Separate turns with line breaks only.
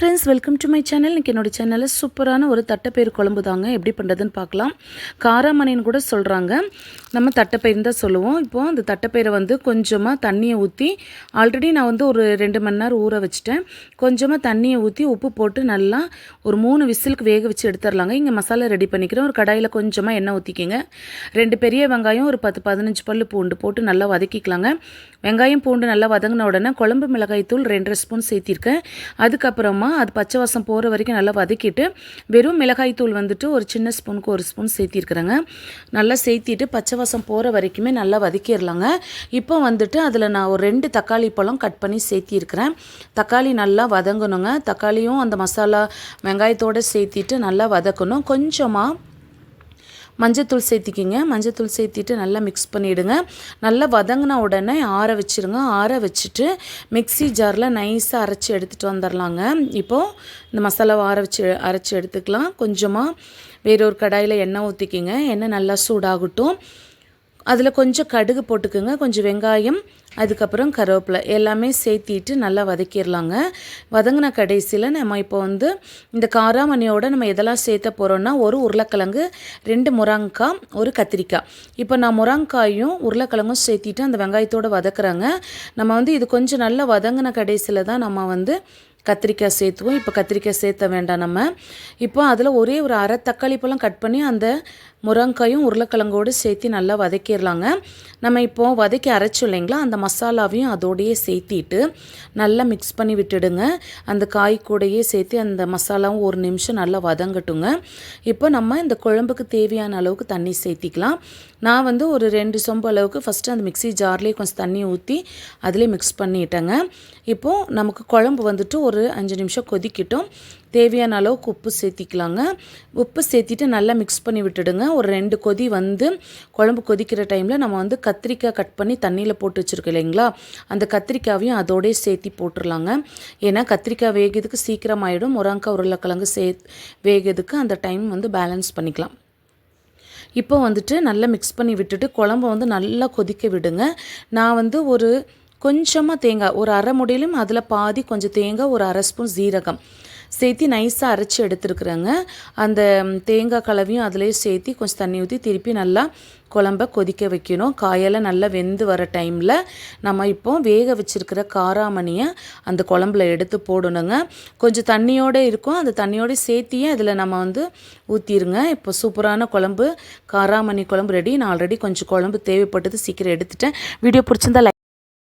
Friends welcome to my channel இன்றைக்கி என்னோட சேனலில் சூப்பரான ஒரு தட்டைப்பயிறு குழம்பு தாங்க. எப்படி பண்ணுறதுன்னு பார்க்கலாம். காராமணின்னு கூட சொல்கிறாங்க நம்ம தட்டைப்பயிர் தான் சொல்லுவோம். இப்போது அந்த தட்டைப்பயிரை வந்து கொஞ்சமாக தண்ணியை ஊற்றி ஆல்ரெடி நான் வந்து ஒரு ரெண்டு மணி நேரம் ஊற வச்சுட்டேன். கொஞ்சமாக தண்ணியை ஊற்றி உப்பு போட்டு நல்லா ஒரு மூணு விசிலுக்கு வேக வச்சு எடுத்துடலாங்க. இங்கே மசாலா ரெடி பண்ணிக்கிறேன். ஒரு கடாயில் கொஞ்சமாக எண்ணெய் ஊற்றிக்கிங்க ரெண்டு பெரிய வெங்காயம் ஒரு பத்து பதினஞ்சு பல் பூண்டு போட்டு நல்லா வதக்கிக்கலாங்க. வெங்காயம் பூண்டு நல்லா வதங்கின உடனே குழம்பு மிளகாய் தூள் ரெண்டரை ஸ்பூன் சேர்த்திருக்கேன். அதுக்கப்புறமா அது பச்சை வாசம் போகிற வரைக்கும் நல்லா வதக்கிட்டு வெறும் மிளகாய் தூள் வந்துட்டு ஒரு சின்ன ஸ்பூனுக்கு ஒரு ஸ்பூன் சேர்த்திருக்கிறேங்க. நல்லா சேர்த்திட்டு பச்சை வாசம் போகிற வரைக்குமே நல்லா வதக்கிடலாங்க இப்போ வந்துட்டு அதில் நான் ஒரு ரெண்டு தக்காளி பழம் கட் பண்ணி சேர்த்திருக்கிறேன். தக்காளி நல்லா வதங்கணுங்க. தக்காளியும் அந்த மசாலா வெங்காயத்தோடு சேர்த்திட்டு நல்லா வதக்கணும். கொஞ்சமாக மஞ்சத்தூள் சேர்த்திக்கிங்க. மஞ்சத்தூள் சேர்த்திட்டு நல்லா மிக்ஸ் பண்ணிவிடுங்க நல்லா வதங்கின உடனே ஆற வச்சுருங்க. ஆற வச்சுட்டு மிக்ஸி ஜாரில் நைஸாக அரைச்சி எடுத்துகிட்டு வந்துடலாங்க இப்போது இந்த மசாலாவை ஆற வச்சு அரைச்சி எடுத்துக்கலாம். கொஞ்சமாக வேறொரு கடாயில் எண்ணெய் ஊற்றிக்கிங்க எண்ணெய் நல்லா சூடாகட்டும். அதில் கொஞ்சம் கடுகு போட்டுக்குங்க. கொஞ்சம் வெங்காயம் அதுக்கப்புறம் கருவேப்பிலை எல்லாமே சேர்த்திட்டு நல்லா வதக்கிடலாங்க. வதங்கின கடைசியில் நம்ம இப்போ வந்து இந்த காராமணியோட நம்ம எதெல்லாம் சேர்த்த போகிறோன்னா ஒரு உருளைக்கிழங்கு ரெண்டு முருங்கக்காய் ஒரு கத்திரிக்காய். இப்போ நான் முருங்காயும் உருளைக்கிழங்கும் சேர்த்திட்டு அந்த வெங்காயத்தோடு வதக்குறாங்க. நம்ம வந்து இது கொஞ்சம் நல்லா வதங்கின கடைசியில் தான் நம்ம வந்து கத்திரிக்காய் சேர்த்துவோம். இப்போ கத்திரிக்காய் சேர்த்த வேண்டாம் நம்ம. இப்போ அதில் ஒரே ஒரு அரை தக்காளி பழம் கட் பண்ணி அந்த முருங்காயும் உருளைக்கிழங்கோடு சேர்த்து நல்லா வதக்கிடலாங்க. நம்ம இப்போது வதக்கி அரைச்சோம் இல்லைங்களா? அந்த மசாலாவையும் அதோடையே சேர்த்திட்டு நல்லா மிக்ஸ் பண்ணி விட்டுடுங்க. அந்த காய் கூடையே சேர்த்து அந்த மசாலாவும் ஒரு நிமிஷம் நல்லா வதங்கட்டுங்க. இப்போ நம்ம இந்த குழம்புக்கு தேவையான அளவுக்கு தண்ணி சேர்த்திக்கலாம். நான் வந்து ஒரு ரெண்டு சொம்பு அளவுக்கு ஃபஸ்ட்டு அந்த மிக்ஸி ஜார்லேயே கொஞ்சம் தண்ணி ஊற்றி அதிலே மிக்ஸ் பண்ணிட்டேங்க. இப்போது நமக்கு குழம்பு வந்துட்டு ஒரு அஞ்சு நிமிஷம் கொதிக்கட்டும். தேவையான அளவுக்கு உப்பு சேர்த்திக்கலாங்க. உப்பு சேர்த்திட்டு நல்லா மிக்ஸ் பண்ணி விட்டுடுங்க. ஒரு ரெண்டு கொதி வந்து குழம்பு கொதிக்கிற டைமில் நம்ம வந்து கத்திரிக்காய் கட் பண்ணி தண்ணியில் போட்டு வச்சுருக்கோம் இல்லைங்களா? அந்த கத்திரிக்காவையும் அதோடய சேர்த்தி போட்டுடலாங்க. ஏன்னா கத்திரிக்காய் வேகிறதுக்கு சீக்கிரம் ஆகிடும் முருங்கக்காய் உருளைக்கிழங்கு சே வேகிறதுக்கு அந்த டைம் வந்து பேலன்ஸ் பண்ணிக்கலாம். இப்போ வந்துட்டு நல்லா மிக்ஸ் பண்ணி விட்டுட்டு குழம்பு வந்து நல்லா கொதிக்க விடுங்க. நான் வந்து ஒரு கொஞ்சமாக தேங்காய் ஒரு அரை முடியிலும் அதில் பாதி கொஞ்சம் தேங்காய் ஒரு அரை ஸ்பூன் ஜீரகம் சேர்த்து நைஸாக அரைச்சி எடுத்துருக்குறேங்க. அந்த தேங்காய் கலவையும் அதிலே சேர்த்து கொஞ்சம் தண்ணி ஊற்றி திருப்பி நல்லா குழம்ப கொதிக்க வைக்கணும். காயெல்லாம் நல்லா வெந்து வர டைமில் நம்ம இப்போ வேக வச்சுருக்கிற காராமணியை அந்த குழம்புல எடுத்து போடணுங்க. கொஞ்சம் தண்ணியோடு இருக்கும். அந்த தண்ணியோடு சேர்த்தியே அதில் நம்ம வந்து ஊற்றிடுங்க இப்போ சூப்பரான குழம்பு காராமணி குழம்பு ரெடி நான் ஆல்ரெடி கொஞ்சம் குழம்பு தேவைப்பட்டது சீக்கிரம் எடுத்துட்டேன். வீடியோ பிடிச்சிருந்தா